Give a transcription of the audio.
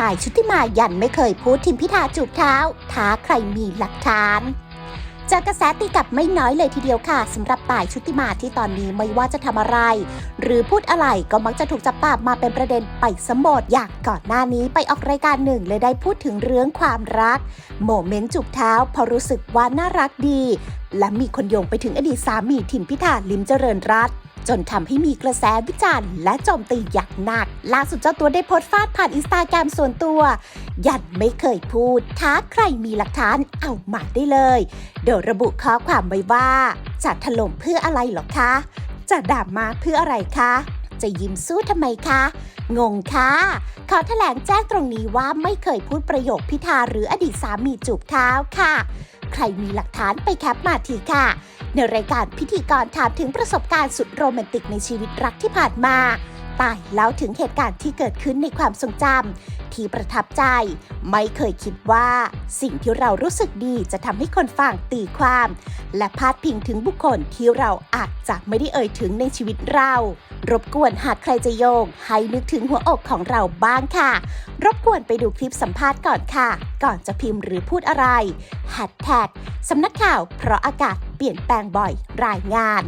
ตายชุติมายันไม่เคยพูดทิมพิธาจูบเท้า ท้าใครมีหลักฐานจากกระแสตีกลับไม่น้อยเลยทีเดียวค่ะสำหรับต่ายชุติมาที่ตอนนี้ไม่ว่าจะทำอะไร หรือพูดอะไรก็มักจะถูกจับตามมาเป็นประเด็นไปสมบดอย่างก่อนหน้านี้ไปออกรายการหนึ่งเลยได้พูดถึงเรื่องความรัก โมเมนต์จูบเท้าพอรู้สึกว่าน่ารักดี และมีคนโยงไปถึงอดีตสามีทิมพิธาลิมเจริญรัตน์จนทำให้มีกระแสวิจารณ์และโจมตีอย่างหนัก ล่าสุดเจ้าตัวได้โพสต์ฟาดผ่านอินสตาแกรมส่วนตัว ยันไม่เคยพูดท้าใครมีหลักฐานเอามาได้เลย โดยระบุข้อความไว้ว่า จะถล่มเพื่ออะไรหรอคะ จะด่ามาเพื่ออะไรคะ จะยิ้มสู้ทำไมคะ งงค่ะขอแถลงแจ้งตรงนี้ว่าไม่เคยพูดประโยคพิธาหรืออดีตสามีจูบเท้าค่ะ ใครมีหลักฐานไปแคปมาทีค่ะ ในรายการพิธีกรถามถึงประสบการณ์สุดโรแมนติกในชีวิตรักที่ผ่านมา ตายเล่าถึงเหตุการณ์ที่เกิดขึ้นในความทรงจำที่ประทับใจ ไม่เคยคิดว่า สิ่งที่เรารู้สึกดีจะทำให้คนฟังตีความ และพาดพิงถึงบุคคลที่เราอาจจะไม่ได้เอ่ยถึงในชีวิตเรา รบกวนหากใครจะโยง ให้นึกถึงหัวอกของเราบ้างค่ะ รบกวนไปดูคลิปสัมภาษณ์ก่อนค่ะ ก่อนจะพิมพ์หรือพูดอะไรแฮชแท็กสำนักข่าวเพราะอากาศเปลี่ยนแปลงบ่อยรายงาน